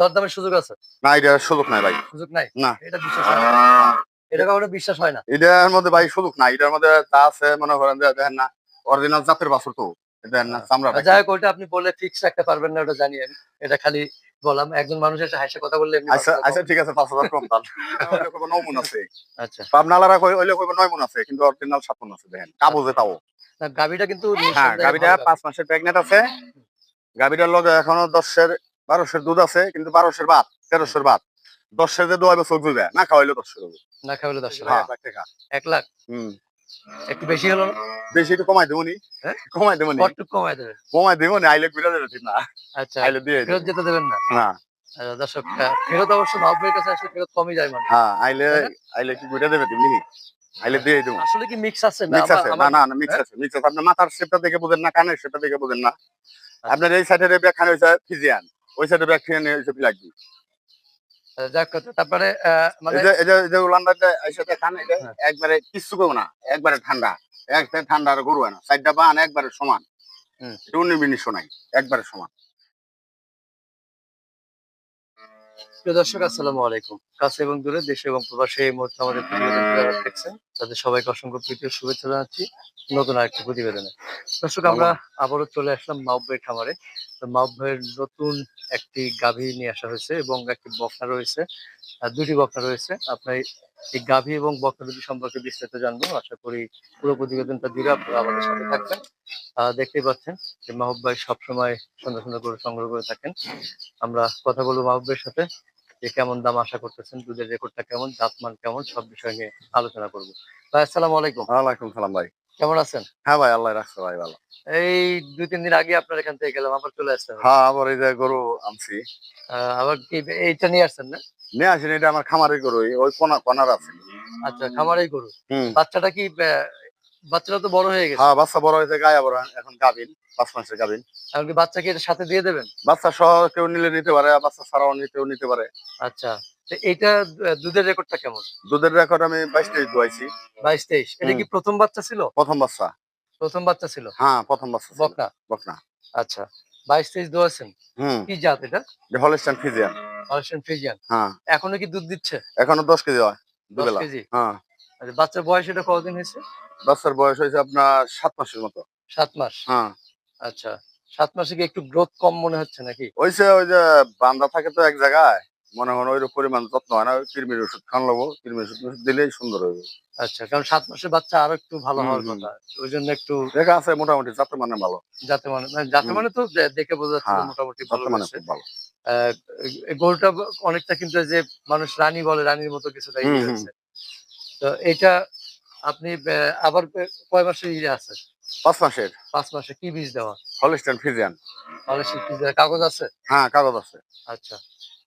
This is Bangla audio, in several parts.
দরদামের সুযোগ আছে? না এটার সুযোগ নাই ভাই। সুযোগ নাই? না। এটা বিশ্বাস হয় না। এটা বিশ্বাস হয় না? এটার মধ্যে ভাই সুযোগ নাই। এটার মধ্যে তা আছে মনে করেন যে দেখেন না অরিজিনাল জাতের বাছুর তো। দেখেন না চামড়া যাই হোক ওইটা আপনি ফিক্স রাখতে পারবেন না ওটা জানি আমি। এটা খালি বললাম একজন মানুষ এসে হাসে কথা বললে আচ্ছা আচ্ছা ঠিক আছে পাঁচ হাজার কম নয় মন আছে। আচ্ছা। কইবো নয় মন আছে কিন্তু অরিজিনাল সাত মন আছে দেখেন। কাবুজে তাও। না গাবিটা কিন্তু হ্যাঁ গাবিটা পাঁচ মাসের প্রেগনেন্ট আছে। গাবিটার লগে এখনও দশের বারোশের দুধ আছে কিন্তু বারোশের বাদ তেরোশের বাদ দশের যে দোয়াবে চোখ দিবে না খাওয়াইলে দশ না খাওয়ালে দশ টাকা হ্যাঁ, এক লাখ টাকা। এক লাখ? হুম। একটু বেশি হলো বেশি একটু কমাই দেবো নি। হ্যাঁ? কমাই দেবো নি। দেবে। কমাই দেবো নি আইলে ঘুরে ঠিক না। আচ্ছা আইলে দিয়ে ফেরত যেতে দেবেন না? না। আচ্ছা, দর্শক ফেরত অবশ্য ভাবের কাছে আসলে ফেরত কমই যায় মানে। হ্যাঁ আইলে আইলে কি ঘুরে দেবে তুমি আইলে দিয়ে দেবো। আসলে কি মিক্স আছে? না মিক্স আছে। না না না মিক্স আছে। মিক্স আছে। আপনার মাথার শেপটা দেখে বুঝেন না কানের শেপটা দেখে বুঝেন না। আচ্ছা। আপনার এই সাইডের ব্যাগ খানে হয়েছে ফিজিয়ান। ওই সাইডে ব্যাগ বিলাকি আচ্ছা, যাক তারপরে হ্যাঁ। একবারে কিচ্ছু করব না একবারে ঠান্ডা। একবারে ঠান্ডা আর গরু হয় না। সাইডটা বান একবারে সমান। বিনিশ নাই একবারে সমান। প্রিয় দর্শক, আসসালামু আলাইকুম। কাছে এবং দূরে দেশে এবং প্রবাসে এই মুহূর্তে আমাদের প্রতিবেদন যারা দেখছেন, তাদের সবাইকে অসংখ্য প্রীতি শুভেচ্ছা জানাচ্ছি নতুন আরেকটি প্রতিবেদনে। দর্শক, আমরা আবারও চলে আসলাম মাউব খামারে। তো নতুন একটি গাভী নিয়ে আসা হয়েছে এবং একটি বকনা রয়েছে দুটি বকনা রয়েছে। আপনার এই গাভী এবং বকনা দুটি সম্পর্কে বিস্তারিত জানব। আশা করি পুরো প্রতিবেদনটা দিলে আপনারা আমাদের সাথে থাকবেন। দেখতেই পাচ্ছেন যে মাহবুব ভাই সবসময় সুন্দর সুন্দর করে সংগ্রহ করে থাকেন। আমরা কথা বলব মাহবুব ভাইয়ের সাথে। যে কেমন দাম আশা করতেছেন দুধের রেকর্ডটা কেমন জাতমান কেমন সব বিষয় নিয়ে আলোচনা করব। ভাই আসসালামু আলাইকুম। ওয়ালাইকুম সালাম ভাই। কেমন আছেন? হ্যাঁ ভাই আল্লাহ রাখছে ভাই ভালো। এই দুই তিন দিন আগে আপনার এখান থেকে গেলাম আবার চলে আসছেন। হ্যাঁ আবার এই যে গরু আনছি। আবার কি এইটা নিয়ে আসছেন না? নিয়ে আসেন এটা আমার খামারের গরু ওই কোনা কোনার আছে। আচ্ছা খামারেই গরু। বাচ্চাটা কি বাচ্চাটা তো বড় হয়ে গেছে। হ্যাঁ বাচ্চা বড় হয়েছে গায়ে বড় এখন গাবিন পাঁচ মাসের গাবিন এখন কি বাচ্চাকে এটার সাথে দিয়ে দেবেন? বাচ্চা সহ কেউ নিলে নিতে পারে আর বাচ্চা ছাড়াও নিতেও নিতে পারে। আচ্ছা তো এইটা দুধের রেকর্ডটা কেমন? দুধের রেকর্ড আমি বাইশ তেইশ দুয়াইছি। বাইশ তেইশ এটা কি প্রথম বাচ্চা ছিল? প্রথম বাচ্চা। প্রথম বাচ্চা ছিল? হ্যাঁ প্রথম বাচ্চা। বকনা? বকনা। আচ্ছা বাইশ তেইশ দোয়াছেন হুম। কি জাত এটা? Holstein Friesian. Operation Friesian. হ্যাঁ। এখনও কি দুধ দিচ্ছে? এখনও দশ কেজি হয় দুবেলা। কেজি? হ্যাঁ। আচ্ছা বাচ্চার বয়স এটা কতদিন হয়েছে? বাচ্চার বয়স হয়েছে আপনার সাত মাসের মতো। সাত মাস? হ্যাঁ। আচ্ছা। সাত মাসে কি একটু গ্রোথ কম মনে হচ্ছে নাকি? ওইসে ওই যে বান্দা থাকে তো এক জায়গায় মনে হয় ওই পরিমাণ যত্ন হয় না কৃমির ওষুধ খান লবো কৃমির ওষুধ দিলেই সুন্দর হবে আচ্ছা কারণ সাত মাসের বাচ্চা আরও একটু ভালো হওয়ার কথা ওই জন্য একটু দেখা আছে মোটামুটি যাত্রা মানে ভালো। যাতে মানে মানে যাতে মানে তো দেখে বোঝা যাচ্ছে হ্যাঁ, মোটামুটি ভালো মানে ভালো। গরুটা অনেকটা কিন্তু যে মানুষ রানী বলে রানীর মতো কিছুটা হুম। তো এটা আপনি আবার কয় মাসের ইয়ে আছে? পাঁচ মাসের। পাঁচ মাসে কি বীজ দেওয়া? Holstein Friesian. কাগজ আছে? হ্যাঁ কাগজ আছে। আচ্ছা।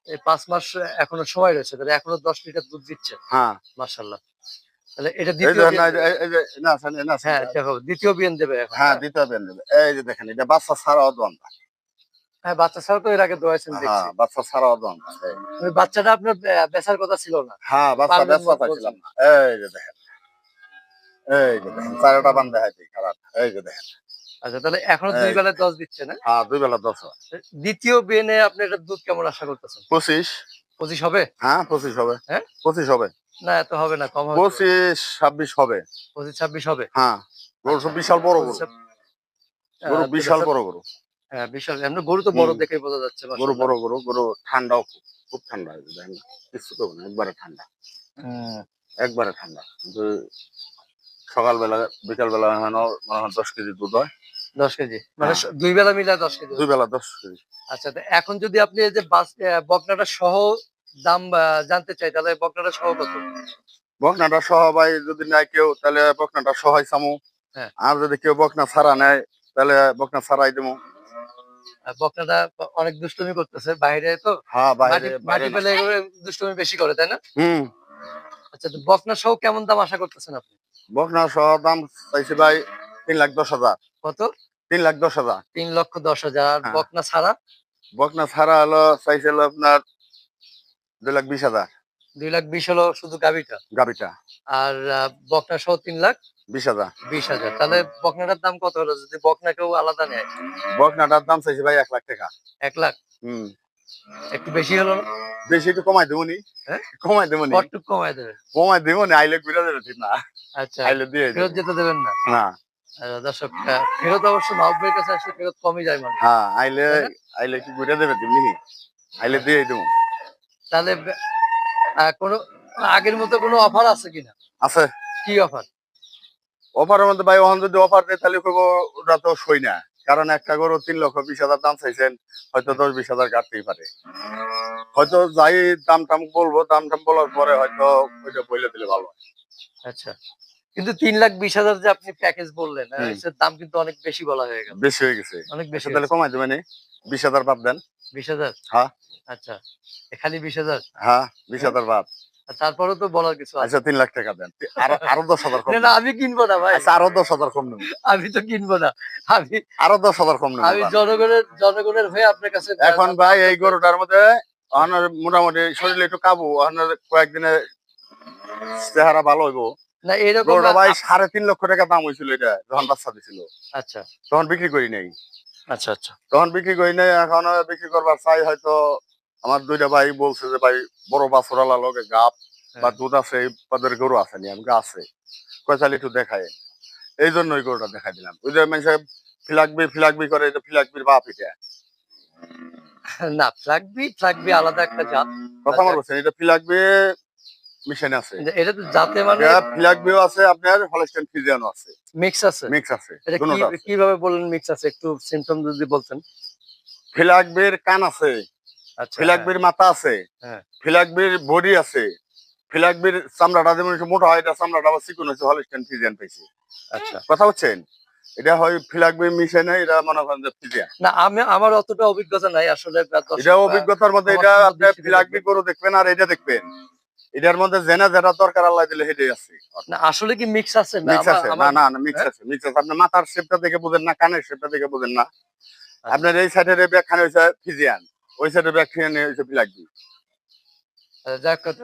এই পাঁচ মাস এখনও সময় রয়েছে তাহলে এখনও দশ লিটার দুধ দিচ্ছে? হ্যাঁ। মাশাল্লাহ তাহলে এটা দ্বিতীয় বিয়ান না, দেবে। না। হ্যাঁ দেখো দ্বিতীয় বিয়ান দেবে হ্যাঁ। এই যে দেখেন এটা বাচ্চা দোয়ান্তা হ্যাঁ বাচ্চা ছাড়া তো এর আগে দোয়াইছেন দেখছি। হ্যাঁ বাচ্চা ছাড়াও দোয়ান্তা বাচ্চাটা আপনার বেচার কথা ছিল না। হ্যাঁ বাচ্চা পারবেন ব্যস্ত পাইছিলাম না। এই যে দেখেন। এই যে দেখেন চারোটা বান্ধা হাইতে খারাপ। এই যে দেখেন। আচ্ছা তাহলে এখনও দুই দশ দিচ্ছে না? হ্যাঁ দুই বেলা দশ। দ্বিতীয় বিয়ানে আপনি এটা দুধ কেমন আশা করতেছেন? পঁচিশ। পঁচিশ হবে? হ্যাঁ পঁচিশ হবে। হ্যাঁ? পঁচিশ হবে। না এত হবে না কম হবে। পঁচিশ ছাব্বিশ হবে। পঁচিশ ছাব্বিশ হবে? হ্যাঁ গরু। সব বিশাল বড় গরু। গরু বিশাল বড় গরু। হ্যাঁ বিশাল। এমনি গরু তো বড় বোঝা যাচ্ছে গরু বড় গরু গরু ঠান্ডাও খুব ঠান্ডা। দেখেন একবারে ঠান্ডা। একবারে ঠান্ডা। সকালবেলা বিকালবেলা মনে হয় দশ কেজি দুধ হয়। দশ কেজি? মানে হ্যাঁ। দুই বেলা মিলে দশ কেজি? দুই বেলা দশ কেজি। আচ্ছা এখন যদি আপনি এই যে বাস বকনাটা সহ দাম জানতে চাই তাহলে বকনাটা সহ কত? বকনাটা সহ ভাই যদি নেয় কেউ তাহলে বকনাটা সহায় সামু হ্যাঁ। আর যদি কেউ বকনা ছাড়া নেয় তাহলে বকনা ছাড়াই দেবো বকনাটা অনেক দুষ্টুমি করতেছে বাইরে তো। হ্যাঁ বাইরে মাটি পেলে দুষ্টুমি বেশি করে তাই না? হুম। আচ্ছা তো বকনা সহ কেমন দাম আশা করতেছেন আপনি? বকনা সহ দাম চাইছে ভাই তিন লাখ দশ হাজার। কত? তিন লাখ দশ হাজার। তিন লক্ষ দশ হাজার। হ্যাঁ। বকনা ছাড়া? বকনা ছাড়া হলো চাইছে হলো আপনার দুই লাখ বিশ হাজার। দুই লাখ বিশ হলো শুধু গাবিটা গাবিটা আর বকনা সহ তিন লাখ? বিশ হাজার। বিশ হাজার। তাহলে বকনাটার দাম কত হলো? যদি বকনা কেউ আলাদা নেয়? বকনাটার দাম চাইছে ভাই এক লাখ টাকা। এক লাখ? হুম। একটু বেশি হলো বেশি একটু কমাই দেবো নি? হ্যাঁ? কমাই দেবো নি? কমায় দেবে। কমাই দেবো নি আইলে ঘুরে দেবে ঠিক না। আচ্ছা আইলে দিয়ে ফেরত যেতে দেবেন না? না। আচ্ছা, দর্শক ফেরত অবশ্য মাহবুব কাছে আসলে ফেরত কমই যায় হ্যাঁ আইলে আইলে কি ঘুরে দেবে তুমি আইলে দিয়ে দেবো। তাহলে কোনো আগের মতো কোনো অফার আছে কিনা? আছে। কি অফার? অফারের মধ্যে ভাই ওখান যদি অফার দেয় তাহলে কইবো ওটা তো সই না। কারণ একটা গরু তিন লক্ষ বিশ হাজার দাম চাইছেন হয়তো দশ বিশ হাজার কাটতেই পারে। হয়তো যাই দাম টাম বলব দাম টাম বলার পরে হয়তো ওইটা বলে দিলে ভালো। আচ্ছা। কিন্তু তিন লাখ বিশ হাজার যে আপনি প্যাকেজ বললেন দাম কিন্তু অনেক বেশি বলা হয়ে গেল। বেশি হয়ে গেছে। অনেক বেশি তাহলে কমাই দেবেন বিশ হাজার বাদ দেন। বিশ হাজার? হ্যাঁ। আচ্ছা। এ খালি বিশ হাজার? হ্যাঁ বিশ হাজার বাদ। আর তারপরেও তো বলার কিছু আছে। আচ্ছা তিন লাখ টাকা দেন। আরও আরও দশ হাজার কম না, আমি কিনবো না ভাই। আচ্ছা আরও দশ হাজার কম নেব আমি তো কিনবো না। আমি আরও দশ হাজার কম নেব আমি জনগণের জনগণের হয়ে আপনার কাছে এখন ভাই এই গরুটার মধ্যে ওখানে মোটামুটি শরীরে একটু কাবু ওখানে কয়েকদিনে চেহারা ভালো হইব। না এরকম গরুটা ভাই সাড়ে তিন লক্ষ টাকা দাম হয়েছিল এটা যখন বাচ্চা দিছিল। আচ্ছা। তখন বিক্রি করি নাই। আচ্ছা আচ্ছা। তখন বিক্রি করি নাই এখন বিক্রি করবার চাই হয়তো আমার দুইটা ভাই বলছে যে ভাই বড় বাছুরালা লগে গাপ বা হ্যাঁ। দুধ আছে তাদের গরু আছে নি আমাকে আছে। কয়চালি একটু দেখায় এই জন্য ওই গরুটা দেখাই দিলাম। ওই যে মানুষ ফিলাকবি ফিলাকবি করে এটা ফিলাকবির বাপ এটা। না ফ্লাগবি ফ্লাগবি আলাদা একটা জাত। কথা আমার বলছেন এটা ফিলাকবি মিশন আছে। এটা তো জাতে মানে ফিলাকবিও আছে আপনার আছে। মিক্স আছে? মিক্স আছে এটা। কীভাবে বললেন মিক্স আছে? একটু সিমটম যদি বলতেন। ফিলাকবির কান আছে। ফিলাকবির মাথা আছে হ্যাঁ। ফিলাকবির বডি আছে ফিলাকবির চামড়াটা যেমন মোটা হয় এটা চামড়াটা আবার চিকন হয়েছে হলস্টেন ফিজিয়ান পাইছে। আচ্ছা। কথা হচ্ছেন? এটা হয় ফিলাকবির মিশনে এটা মনে করেন যে ফিজিয়ান। না আমি আমার অতটা অভিজ্ঞতা নাই আসলে এটা অভিজ্ঞতার মধ্যে এটা আপনি ফিলাকবি গরু দেখবেন আর এটা দেখবেন। এটার মধ্যে জেনা যেটা দরকার আল্লাহ দিলে সেটাই আছে। না আসলে কি মিক্স আছে? না মিক্স আছে। না না না মিক্স আছে মিক্স আছে। আপনার মাথার শেপটা দেখে বুঝেন না কানের শেপটা দেখে বুঝেন না। আচ্ছা। আপনার এই সাইডের ব্যাখ্যানে হয়েছে ফিজিয়ান। ওই সাইডে ব্যাগ ফিরে নিয়ে ওই লাগবে।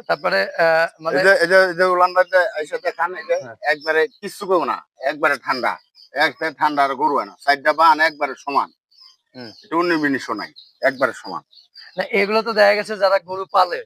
তারপরে মানে এই যে। একবারে কিচ্ছু করব না একবারে ঠান্ডা। একবারে ঠান্ডা আর গরু হয় না সাইডটা বান একবারে সমান। হুম। একটু উনিশ নাই একবারে সমান। না এগুলো তো দেখা গেছে যারা গরু পালে।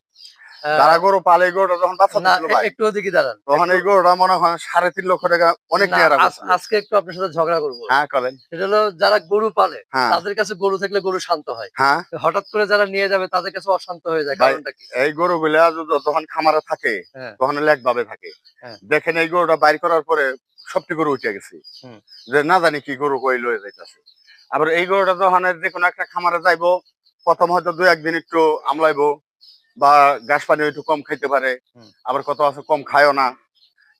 তারা গরু পালে গরুটা যখন বাচ্চা না ভাই। একটু ওদিকে দাঁড়ান। তখন এই গরুটা মনে হয় সাড়ে তিন লক্ষ টাকা অনেক নেয়ারা আজকে একটু আপনার সাথে ঝগড়া করব। হ্যাঁ করেন। সেটা হলো যারা গরু পালে হ্যাঁ। তাদের কাছে গরু থাকলে গরু শান্ত হয়। হ্যাঁ। হঠাৎ করে যারা নিয়ে যাবে তাদের কাছে অশান্ত হয়ে যায় কারণটা কি? এই গরু গুলা যখন খামারে থাকে হ্যাঁ। তখন লেগ ভাবে থাকে। হ্যাঁ। দেখেন এই গরুটা বাইর করার পরে সবটি গরু উঠে গেছে। যে না জানি কি গরু কই লয়ে যাইতেছে। আবার এই গরুটা যখন যে কোনো একটা খামারে যাইবো প্রথম হয়তো দু একদিন একটু আমলাইবো বা ঘাস পানি একটু কম খাইতে পারে আবার কত আছে কম খায়ও না।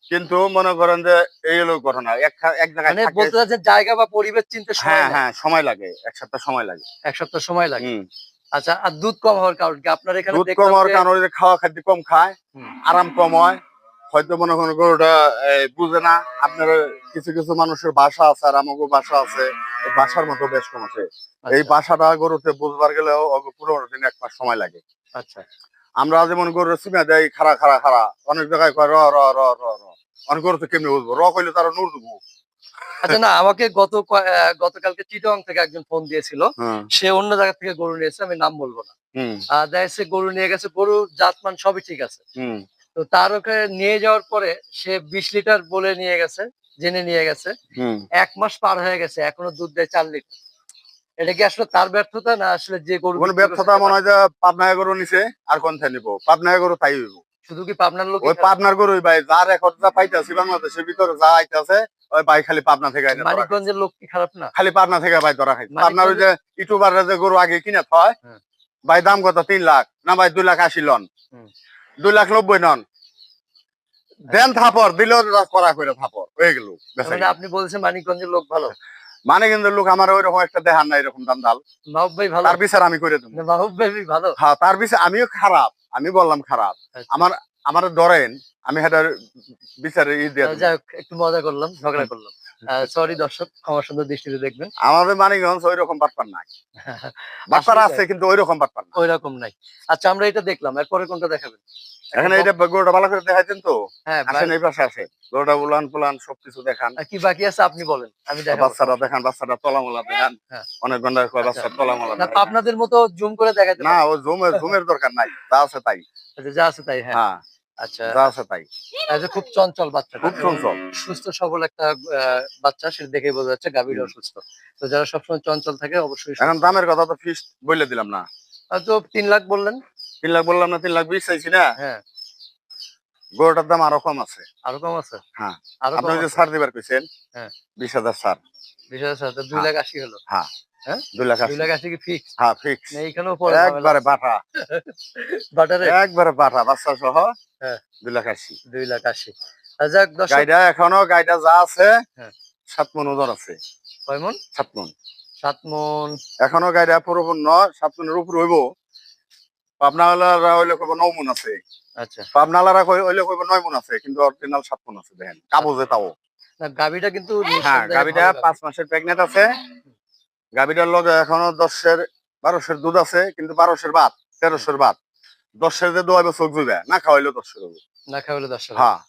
কিন্তু মনে করেন যে এই হলো ঘটনা এক এক জায়গায় মানে বলতে চাচ্ছেন জায়গা বা পরিবেশ চিনতে সময় হ্যাঁ হ্যাঁ সময় লাগে এক সপ্তাহ সময় লাগে। এক সপ্তাহ সময় লাগে। আচ্ছা আর দুধ কম হওয়ার কারণ কি? আপনার এখানে দুধ কম হওয়ার কারণে খাওয়া খাদ্য কম খায় আরাম কম হয়। হয়তো মনে করেন গরুটা বুঝে না। আপনার কিছু কিছু মানুষের বাসা আছে আর আমাকে ভাষা আছে। বাসার মতো বেশ কম আছে। এই বাসাটা গরুতে বুঝবার গেলেও ওকে পুরো দিন এক মাস সময় লাগে। আচ্ছা। আমরা যেমন গরুর সিমা দেয় খাড়া খাড়া খাড়া অনেক জায়গায় কয় র র র র র। অনেক গরু তো কেমনি বুঝব? র কইলে তারা নুর দেবো। আচ্ছা না আমাকে গত গতকালকে চিটং থেকে একজন ফোন দিয়েছিল। সে অন্য জায়গা থেকে গরু নিয়েছে আমি নাম বলব না। দেখা গরু নিয়ে গেছে গরু জাতমান সবই ঠিক আছে। তো তার ওখানে নিয়ে যাওয়ার পরে সে বিশ লিটার বলে নিয়ে গেছে জেনে নিয়ে গেছে। এক মাস পার হয়ে গেছে এখনও দুধ দেয় চার লিটার। এটা কি আসলে তার ব্যর্থতা না আসলে যে গরু কোন ব্যর্থতা মনে হয় যে পাবনায় গরু নিছে আর কোন থেকে নিবো? পাবনায় গরু তাই হইব। শুধু কি পাবনার লোক ওই পাবনার গরুই ভাই যা রেকর্ড যা পাইতেছি বাংলাদেশের ভিতরে যা আইতাছে ওই ভাই খালি পাবনা থেকে আইনা মানিকগঞ্জের লোক কি খারাপ না? খালি পাবনা থেকে ভাই ধরা খাই পাবনার ওই যে ইউটিউবাররা যে গরু আগে কিনে থয় হ্যাঁ। ভাই দাম কত? তিন লাখ। না ভাই দুই লাখ আশি লন। দুই লাখ নব্বই নন। দেন থাপর দিল করা করে থাপর হয়ে গেল। মানে। আপনি বলছেন মানিকগঞ্জের লোক ভালো। মানে কিন্তু লোক আমার ওই রকম একটা দেখান না এরকম দাম দাল মাহবুব ভাই ভালো? তার বিচার আমি করে দেবো। না, মাহবুব ভাই ভালো? হ্যাঁ তার বিচার আমিও খারাপ আমি বললাম খারাপ। আচ্ছা। আমার আমার ধরেন আমি হেটার বিচারে ই দিয়ে একটু মজা করলাম ঝগড়া করলাম। সরি দর্শক ক্ষমা সুন্দর দৃষ্টিতে দেখবেন। আমাদের মানিকগঞ্জ ওই রকম বাটপার নাই। বাটপার আছে কিন্তু ওই রকম বাটপার ওই রকম নাই। আচ্ছা আমরা এটা দেখলাম এরপরে কোনটা দেখাবেন? এখানে এটা গরুটা ভালো করে দেখাইছেন তো? হ্যাঁ আসেন এই পাশে আসে। গরুটা উলান পুলান সবকিছু দেখান। কি বাকি আছে আপনি বলেন আমি দেখাবো। বাচ্চারা দেখান বাচ্চাটা তলামলা দেখান। হ্যাঁ। অনেক ঘণ্টা কয় আচ্ছা। বাচ্চা তলামলা না, আপনাদের মতো জুম করে দেখাতে না। ও জুমের জুমের দরকার নাই যা আছে তাই। আচ্ছা, যা আছে তাই হ্যাঁ। হ্যাঁ। আচ্ছা। আছে তাই। আচ্ছা, খুব চঞ্চল বাচ্চা। খুব চঞ্চল। সুস্থ সবল একটা আহ, বাচ্চা সেটা দেখে বোঝা যাচ্ছে গাভীর অসুস্থ। তো যারা সবসময় চঞ্চল থাকে অবশ্যই। এখন দামের কথা তো ফিক্সড বলে দিলাম না। তো তিন লাখ বললেন। তিন লাখ বললাম না তিন লাখ বিশ চাইছি না? হ্যাঁ। গরুটার দাম আরও কম আছে। আরও কম আছে? হ্যাঁ। আরও আপনি যে? ছাড় দিবার কইছেন হ্যাঁ। বিশ হাজার ছাড় বিশ হাজার সাথে দুই হ্যাঁ। লাখ আশি হলো। দুই লাখ দুই লাখ আশি কি ফিক্স হ্যাঁ ফিক্স এইখানেও পরে একবারে বাটা। বাটারে একবারে বাটা বাচ্চা সহ হ্যাঁ। দুই লাখ আশি। দুই লাখ আশি। যাক দশ গাইডা এখনও গাইডা যা আছে হ্যাঁ। সাত মন ওজন আছে। কয় মন? সাত মন। সাত মন। এখনও পরিপূর্ণ সাত মনের উপর হইব। পাবনাওয়ালারা হইলে কইব নৌ মন আছে। আচ্ছা। পাবনাওয়ালারা কই- হইলে কইব নয় মন আছে কিন্তু অরিজিনাল সাত মন আছে দেখেন। কাবুজে তাও। না গাভীটা কিন্তু হ্যাঁ গাবিটা পাঁচ মাসের প্রেগনেন্ট আছে। গাবিটার লগে এখনও দশের বারোশের দুধ আছে কিন্তু বারোশের বাদ তেরোশের বাদ দশের যে দোয়াইব চোখ জুবে না খাওয়াইলে দশের হব। না খাওয়ালে দশ টাকা হ্যাঁ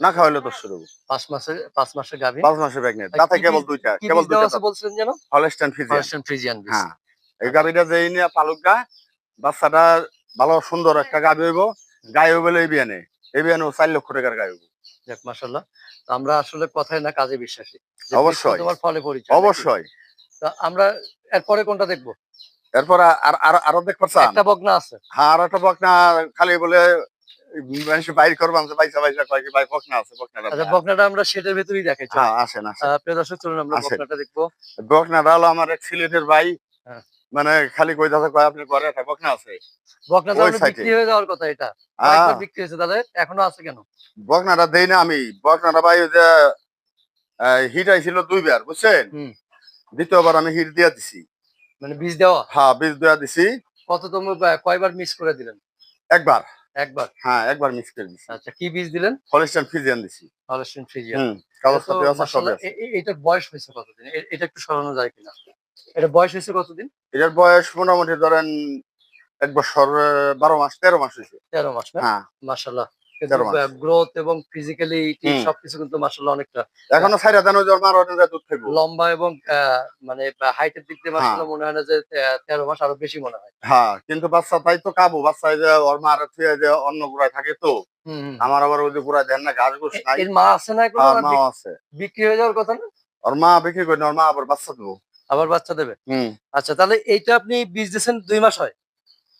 না খাওয়াইলে দশের হব। পাঁচ মাসের পাঁচ মাসের গাভী? পাঁচ মাসের প্রেগনেন্ট আর তাতে কেবল দুইটা কেবল দুইটা বলছিলেন যেন? হলস্টেন ফিজিয়ান হলস্টেইন ফ্রিজিয়ান হ্যাঁ এই যেই নিয়ে পালুকা বাচ্চাটা ভালো সুন্দর একটা গাবি হইব গায়ে হইব এই বিয়ানে। এই বিয়ানে চার লক্ষ টাকার গায়ে হইব। যাক মাশাআল্লাহ। তো আমরা আসলে কথায় না কাজে বিশ্বাসী। অবশ্যই। তোমার ফলে পরিচয় অবশ্যই। তো আমরা এরপরে কোনটা দেখব এরপর আর আর- চান একটা বগনা আছে হ্যাঁ আর একটা বকনা খালি বলে মানুষ বাইর করবাম যে বাইসা বাইসা কয় কি ভাই বকনা আছে বকনাটা আচ্ছা দেখান। আমরা সেটার ভেতরেই দেখাই। হ্যাঁ আসেন আসেন প্রিয় দর্শক চলুন আমরা আসেন। দেখব বকনাটা হলো আমার এক সিলেটের ভাই হ্যাঁ। মানে খালি কই দাদা কয় আপনি ঘরে একটা বকনা আছে। বিক্রি হয়ে যাওয়ার কথা এটা বিক্রি হয়েছে দাদা এখনও আছে কেন বকনাটা দেই না আমি বকনাটা ভাই ওই যে হিট আইছিল দুইবার বুঝছেন। দ্বিতীয়বার আমি হিট দিয়া দিছি। মানে বীজ দেওয়া? হ্যাঁ বীজ দেওয়া দিছি। কততম কয়বার মিস করে দিলেন? একবার। একবার? হ্যাঁ একবার মিক্স করে দিছি। আচ্ছা কি বীজ দিলেন? হলিস্টান ফিজিয়ান দিছি। Holstein Friesian. হুম তো আছে সবই মাশাআল্লাহ, আছে। এ- এ- এটার বয়স হয়েছে কতদিন? এটা একটু সরানো যায় কিনা? এটা বয়স হয়েছে কতদিন? এটার বয়স মোটামুটি ধরেন এক বছর বারো মাস তেরো মাস হয়েছে। তেরো মাস না? হ্যাঁ। মাসাল্লাহ মাস। গ্রোথ এবং ফিজিক্যালি সবকিছু কিন্তু মাসাল্লাহ অনেকটা এখনও সাইরা দেন দুধ লম্বা এবং মানে হাইটের দিক দিয়ে হ্যাঁ। মাসাল্লাহ মনে হয় না যে তেরো মাস আরও বেশি মনে হয়। হ্যাঁ কিন্তু বাচ্চা তাই তো কাবু বাচ্চা এই যে ওর মার যে অন্য গুড়ায় থাকে তো। আমার আবার ওই যে গুড়ায় দেন না নাই। মা আছে না হ্যাঁ, বিক- আছে। বিক্রি হয়ে যাওয়ার কথা না? ওর মা বিক্রি করি ওর মা আবার বাচ্চা দেবো। আবার বাচ্চা দেবে? আচ্ছা তাহলে এইটা আপনি বীজ দিয়েছেন দুই মাস হয়?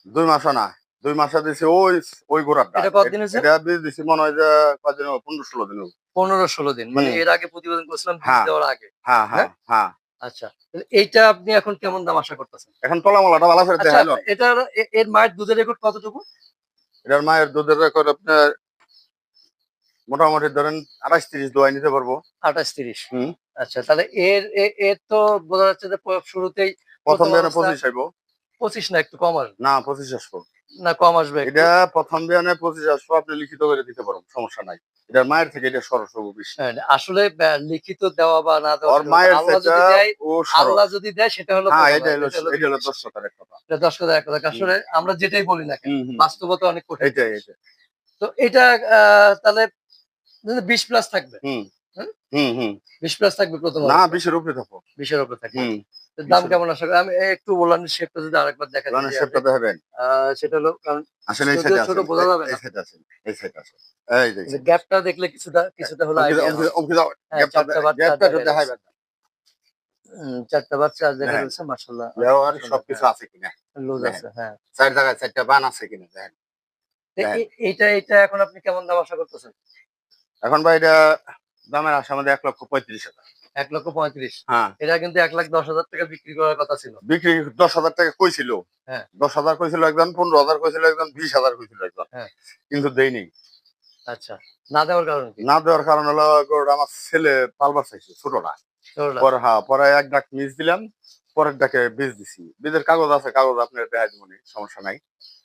দুই মাসও না। দুই মাসে দিছি ওই ওই গোড়াটা এটা কতদিন হয়েছে? এটা দিছি মনে হয় যে কদিন পনেরো ষোলো দিন। পনেরো ষোলো দিন মানে এর আগে প্রতিবেদন করছিলাম হ্যাঁ। দেওয়ার আগে। হ্যাঁ হ্যাঁ হ্যাঁ? আচ্ছা তাহলে এইটা আপনি এখন কেমন দাম আশা করতেছেন? এখন তলামলাটা ভালো করে আচ্ছা দেখাইলো এটার এ- এর মায়ের দুধের রেকর্ড কতটুকু? এটার মায়ের দুধের রেকর্ড আপনার মোটামুটি ধরেন আঠাশ তিরিশ দোয়াই নিতে পারব। আঠাশ তিরিশ। হুম। আচ্ছা তাহলে এর এ- এর তো বোঝা যাচ্ছে যে শুরুতেই প্রথম পঁচিশ আইবো পঁচিশ না একটু কম আসবে না পঁচিশ আসব। না কম আসবে এটা প্রথম বিয়ানে পঁচিশ আসব আপনি লিখিত করে দিতে পারবেন সমস্যা নাই। এটার মায়ের থেকে এটা সরস হব বেশি। হ্যাঁ, আসলে লিখিত দেওয়া বা না দেওয়া মায়ের আল্লাহ যদি দেয় সেটা হলো হ্যাঁ এটা হলো এটা হলো এটা। দশ কথা এটা দশ এক কথা আসলে আমরা যেটাই বলি না। বাস্তবতা অনেক কঠিন। এইটাই এটা তো এটা তাহলে বিশ প্লাস থাকবে হুম। হুম? হুম বিশ প্লাস থাকবে প্রথম না বিশের উপরে থাকব। বিশের উপরে থাকবে। দাম কেমন আসবে আমি একটু বললাম শেপটা যদি আরেকবার দেখা শেপটা দেখাবেন সেটা হলো কারণ আসলে এই ছোট বোঝা যাবে এই এই এই যে গ্যাপটা দেখলে কিছুটা কিছুটা হলো হ্যাঁ, গ্যাপটা গ্যাপটা একটু দেখা চারটা বাচ্চা দেখা হ্যাঁ। যাচ্ছে মাশাআল্লাহ। ব্যবহার সবকিছু আছে কিনা? লুজ আছে হ্যাঁ। চার জায়গায় চারটা বান আছে কিনা? দেখেন। তো হ্যাঁ। এ- এইটা এইটা এখন আপনি কেমন দাম আশা করতেছেন? এখন ভাই এটা দামের আশা আমাদের এক লক্ষ পঁয়ত্রিশ হাজার। এক লক্ষ পঁয়ত্রিশ। হ্যাঁ। এটা কিন্তু এক লাখ দশ হাজার টাকা বিক্রি করার কথা ছিল। বিক্রি দশ হাজার টাকা কইছিল। হ্যাঁ। দশ হাজার কইছিল একজন পনেরো হাজার কইছিল একজন বিশ হাজার কইছিল একজন। হ্যাঁ। কিন্তু দেয়নি। আচ্ছা। না দেওয়ার কারণ না দেওয়ার কারণ হলো আমার ছেলে পালবার চাইছে ছোটটা পরে হ্যাঁ পরে এক ডাক মিস দিলাম পরের ডাকে বীজ দিছি। বীজের কাগজ আছে কাগজ আপনার দেখাই দিব সমস্যা নাই।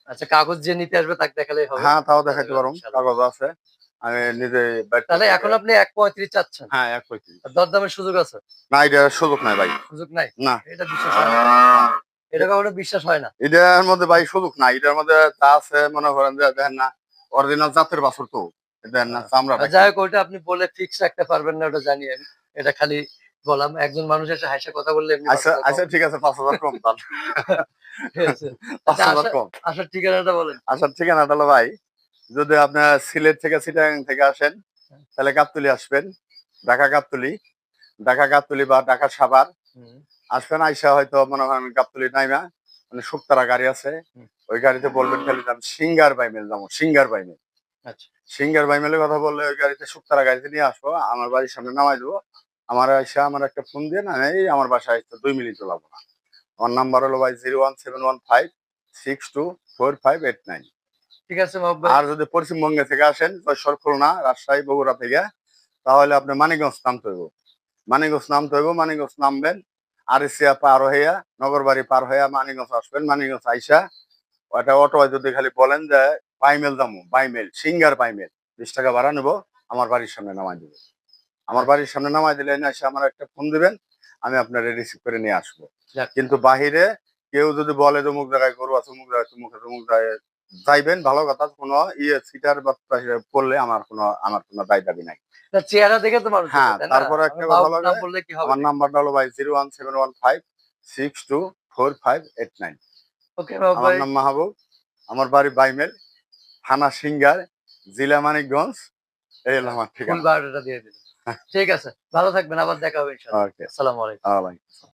আচ্ছা কাগজ যে নিতে আসবে তাকে দেখালে হ্যাঁ তাও দেখাইতে পারো কাগজ আছে। আমি নিজে তাহলে এখন আপনি এক পঁয়ত্রিশ চাচ্ছেন। হ্যাঁ এক পঁয়ত্রিশ। দরদামের সুযোগ আছে? না এটা সুযোগ নাই ভাই। সুযোগ নাই? না। এটা বিশ্বাস হয় না। এটা কখনো বিশ্বাস হয় না? এটার মধ্যে ভাই সুযোগ নাই। এটার মধ্যে তা আছে মনে করেন যে দেখেন না অরিজিনাল জাতের বাছুর তো। দেখেন না চামড়া যাই হোক ওইটা আপনি বলে ফিক্স রাখতে পারবেন না ওটা জানি আমি। এটা খালি বললাম একজন মানুষ এসে হাসে কথা বললে আচ্ছা আচ্ছা ঠিক আছে পাঁচ হাজার কম ঠিক পাঁচ আচ্ছা, হাজার আশা- কম। আসার ঠিকানাটা বলেন। আসার ঠিকানাটা হলো ভাই যদি আপনার সিলেট থেকে সিটাং থেকে আসেন তাহলে গাবতলি আসবেন ঢাকা গাবতলি ঢাকা গাবতলি বা ঢাকা সাভার। আসবেন আইসা হয়তো মনে করেন গাবতলি নাইমা মানে শুক্তারা গাড়ি আছে ওই গাড়িতে বলবেন খালি দাম সিঙ্গার বাইমেল যাব সিঙ্গার বাইমেল আচ্ছা। সিঙ্গার বাইমেলের কথা বললে ওই গাড়িতে শুক্তারা গাড়িতে নিয়ে আসব আমার বাড়ির সামনে নামাই দেবো আমার আইসা আমার একটা ফোন দিয়ে না এই আমার বাসায় আসতে দুই মিনিট চলাবো না। আমার নাম্বার হলো ভাই zero one seven one five six two four five eight nine. ঠিক আছে আর যদি পশ্চিমবঙ্গে থেকে আসেন যশোর খুলনা রাজশাহী বগুড়া থেকে তাহলে আপনি মানিকগঞ্জ নামতে হইব। মানিকগঞ্জ নামতে হইব মানিকগঞ্জ নামবেন। আরিসিয়া পার হইয়া নগরবাড়ি পার হইয়া আসবেন আইসা। ওটা অটো যদি খালি বলেন যে বাইমেল দামু বাইমেল সিঙ্গার বাইমেল বিশ টাকা ভাড়া নেব আমার বাড়ির সামনে নামাই দেবো আমার বাড়ির সামনে নামাই দিলে এসে আমার একটা ফোন দিবেন আমি আপনার রিসিভ করে নিয়ে আসব। কিন্তু বাহিরে কেউ যদি বলে যে মুখ জায়গায় গরু আছে মুখ জায়গায় মুখ জায়গায় যাইবেন ভালো কথা কোনো ইয়ে সিটার বা পড়লে আমার কোনো আমার কোনো দায় দাবি নাই। চেহারা দেখে তো মানুষ হ্যাঁ? তারপরে একটা মাহবুব লাগে, আমার নাম্বারটা হলো ভাই zero one seven one five six two four five eight nine. Okay আমার নাম মাহবুব আমার বাড়ি বাইমেল থানা সিঙ্গার জেলা মানিকগঞ্জ এই হলো আমার ঠিকানা। দিয়ে দিন ঠিক আছে ভালো থাকবেন আবার দেখা হবে ইনশাআল্লাহ। আসসালামু আলাইকুম। আলাইকুম।